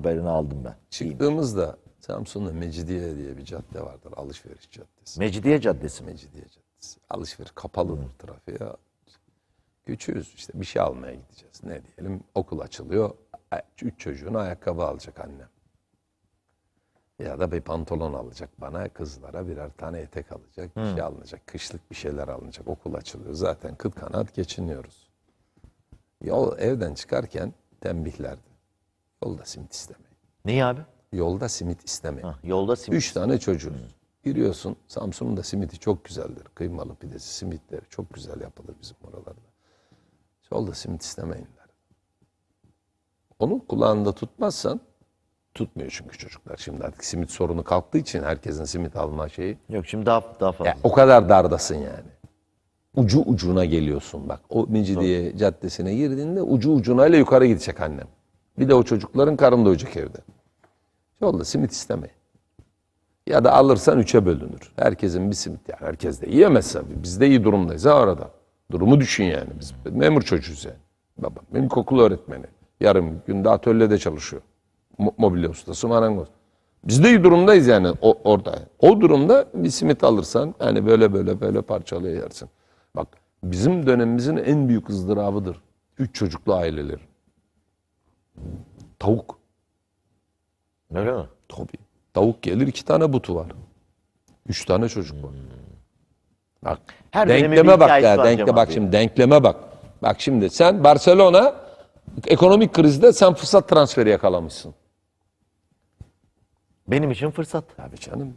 haberini aldım ben. Çıktığımızda Samsun'da Mecidiye diye bir cadde vardır. Alışveriş caddesi. Mecidiye Caddesi mi? Mecidiye Caddesi. Alışveriş kapalıdır trafiğe. Küçüğüz işte bir şey almaya gideceğiz. Ne diyelim okul açılıyor. E, Üç çocuğuna ayakkabı alacak annem. Ya da bir pantolon alacak bana. Kızlara birer tane etek alacak. Bir şey alınacak. Kışlık bir şeyler alınacak. Okul açılıyor. Zaten kıt kanaat geçiniyoruz. Yol evden çıkarken tembihlerdi. Yolda simit istemeyin. Niye abi? Yolda simit istemeyin. Ha, yolda simit. Üç tane çocuğuz. Giriyorsun. Samsun'un da simiti çok güzeldir. Kıymalı pidesi, simitleri çok güzel yapılır bizim oralarda. Yolda simit istemeyinler. Onu kulağında tutmazsan tutmuyor çünkü çocuklar. Şimdi artık simit sorunu kalktığı için herkesin simit alma şeyi. Yok şimdi daha daha fazla. Ya, o kadar dardasın yani. Ucu ucuna geliyorsun bak. O Mecidiye Caddesi'ne girdiğinde ucu ucunayla yukarı gidecek annem. Bir de o çocukların karın doyacak evde. Yolda simit istemeyin. Ya da alırsan üçe bölünür. Herkesin bir simit yani. Herkes de yiyemez tabii. Biz de iyi durumdayız ha arada. Durumu düşün yani. Biz memur çocuğuz yani. Babam benim ilkokul öğretmeni. Yarım günde atölyede çalışıyor. Mo- mobilya ustası, marangoz. Biz de iyi durumdayız yani o, orada. O durumda bir simit alırsan hani böyle böyle böyle yersin. Bak bizim dönemimizin en büyük ızdırabıdır. Üç çocuklu aileler. Tavuk. Öyle mi? Tabii. Tavuk gelir iki tane butu var. Üç tane çocuk var. Bak Her denkleme bak ya. var Denkle Cem bak şimdi denkleme bak. Bak şimdi sen Barcelona ekonomik krizde sen fırsat transferi yakalamışsın. Benim için fırsat. Tabii canım.